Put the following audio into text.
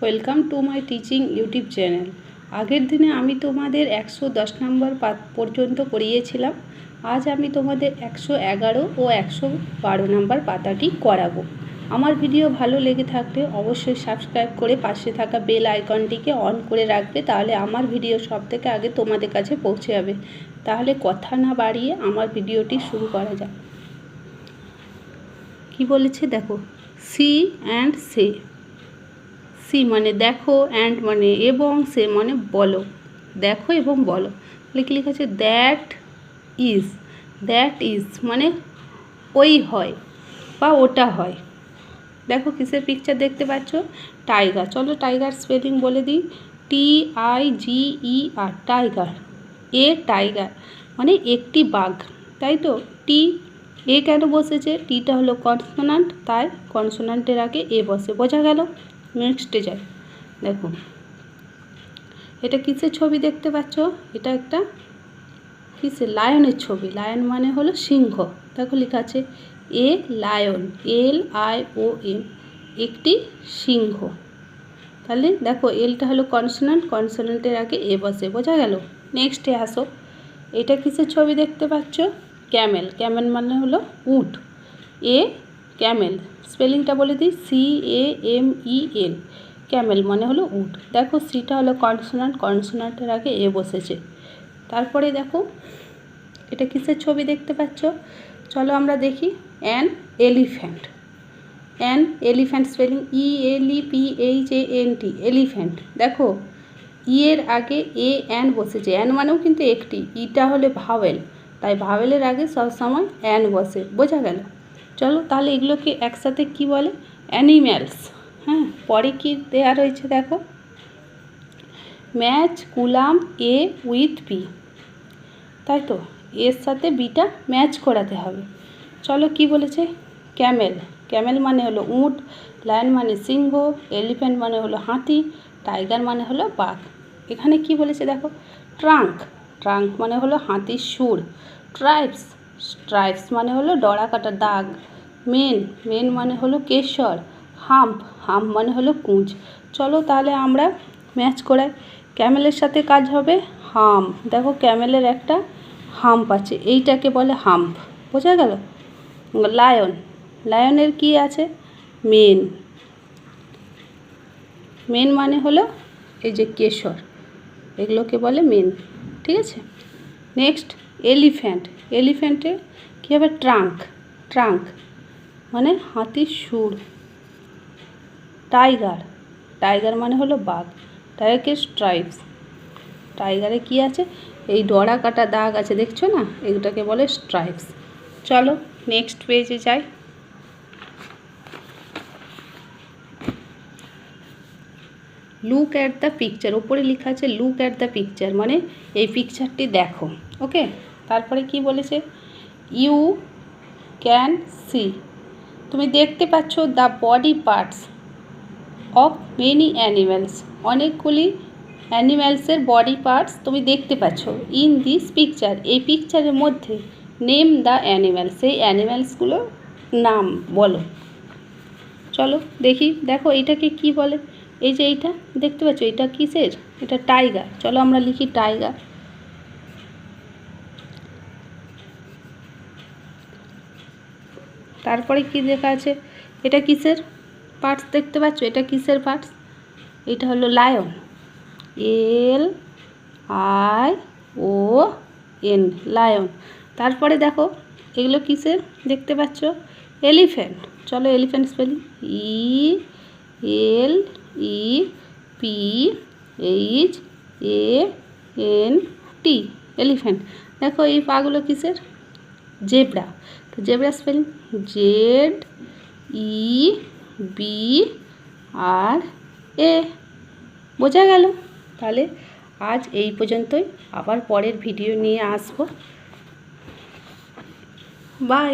Welcome to my teaching YouTube channel আগের দিনে আমি তোমাদের একশো দশ নম্বর পর্যন্ত করিয়েছিলাম আজ আমি তোমাদের একশো এগারো ও একশো বারো নম্বর পাতাটি করাবো। আমার ভিডিও ভালো লেগে থাকলে অবশ্যই সাবস্ক্রাইব করে পাশে থাকা বেল আইকনটিকে অন করে রাখবে, তাহলে আমার ভিডিও সব থেকে আগে তোমাদের কাছে পৌঁছে যাবে। তাহলে কথা না বাড়িয়ে আমার ভিডিওটি শুরু করা যাক। কি বলেছে দেখো? C and say. সি মানে দেখো অ্যান্ড মানে এবং, সে মানে বলো। দেখো এবং বলো। তাহলে কি লেখা আছে? দ্যাট ইজ দ্যাট ইজ মানে ওই হয় বা ওটা হয়। দেখো কিসের পিকচার দেখতে পাচ্ছ? টাইগার চলো টাইগার স্পেলিং বলে দিই। T I G E R tiger a tiger মানে একটি বাঘ, তাই তো? টি এ কেন বসেছে? টিটা হলো কনসোনান্ট তাই কনসোনান্টের আগে এ বসে। বোঝা গেল? নেক্সটে যাই দেখুন এটা কিসের ছবি দেখতে পাচ্ছ? এটা একটা কিসের? লায়নের ছবি। লায়ন মানে হলো সিংহ। দেখো লেখা আছে a lion, L I O M একটি সিংহ। তাহলে দেখো, এলটা হলো কনসোনান্ট, কনসোনান্টের আগে এ বসে। বোঝা গেল? নেক্সটে আসো। এটা কিসের ছবি দেখতে পাচ্ছ? ক্যামেল। ক্যামেল মানে হলো উট। এ ক্যামেল। স্পেলিংটা বলে দিই C A M E L camel মানে হলো উট। দেখো সিটা হলো কনসোনান্ট কনসোনান্টের আগে এ বসেছে। তারপরে দেখো, এটা কিসের ছবি দেখতে পাচ্ছ? চলো আমরা দেখি। An elephant. An elephant spelling E L P H A N T elephant. দেখো ই এর আগে এ অ্যান বসেছে। অ্যান মানেও কিন্তু একটি। ইটা হলে ভাওয়েল। তাই ভাওয়েলের আগে সবসময় অ্যান বসে। বোঝা গেল? চলো তাহলে এগুলোকে একসাথে কি বলে? অ্যানিম্যালস হ্যাঁ? পরে কি দেওয়া রয়েছে দেখো? Match column A with B তাই তো? এর সাথে বিটা ম্যাচ করাতে হবে। চলো কি বলেছে? ক্যামেল ক্যামেল মানে হলো উট লায়ন মানে সিংহ এলিফ্যান্ট মানে হলো হাতি টাইগার মানে হলো বাঘ। এখানে কি বলেছে দেখো? ট্রাঙ্ক ট্রাঙ্ক মানে হলো হাতির সুর। ট্রাইবস ট্রাইবস মানে হলো ডরা কাটা দাগ। মেন মেন মানে হলো কেশর। হাম্প হাম্প মানে হলো কুঁচ। চলো তাহলে আমরা ম্যাচ করাই। ক্যামেলের সাথে কাজ হবে হাম্প দেখো ক্যামেলের একটা হাম্প আছে। এইটাকে বলে হাম্প বোঝা গেল? লায়ন লায়নের কি আছে? মেন মেন মানে হলো এই যে কেশর। এগুলোকে বলে মেন ঠিক আছে? Next elephant. এলিফ্যান্টে কী হবে? ট্রাঙ্ক। ট্রাঙ্ক মানে হাতির সুর। টাইগার। টাইগার মানে হলো বাঘ। টাইগারকে স্ট্রাইপস। টাইগারে কি আছে? এই ডরা কাটা দাগ আছে, দেখছ না? এগুলোকে বলে স্ট্রাইপস। চলো নেক্সট পেজে যাই। লুক অ্যাট দ্য পিকচার ওপরে লেখা আছে লুক অ্যাট দ্য পিকচার মানে এই পিকচারটি দেখো। ওকে তারপরে কি বলেছে? ইউ ক্যান সি তুমি দেখতে পাচ্ছ the body parts of many animals অনেকগুলি অ্যানিম্যালসের বডি পার্টস তুমি দেখতে পাচ্ছ ইন দিস পিকচার এই পিকচারের মধ্যে নেম দ্য অ্যানিম্যাল সেই অ্যানিম্যালসগুলোর নাম বলো। চলো দেখি। দেখো এইটাকে কি বলে? এই যে এইটা, দেখতে পাচ্ছ? এটা কিসের? এটা টাইগার চলো আমরা লিখি টাইগার তারপরে কি লেখা আছে? এটা কিসের পার্টস দেখতে পাচ্ছ? এটা কিসের পার্টস এটা হলো lion L I O N lion তারপরে দেখো, এগুলো কিসের দেখতে পাচ্ছ? এলিফ্যান্ট চলো elephant spelling E L E P H A N T elephant দেখো, এই পাগুলো কিসের? জেব্রা তো zebra spelling Z E B R A বোঝা গেল? তাহলে আজ এই পর্যন্তই। আবার পরের ভিডিও নিয়ে আসব। বাই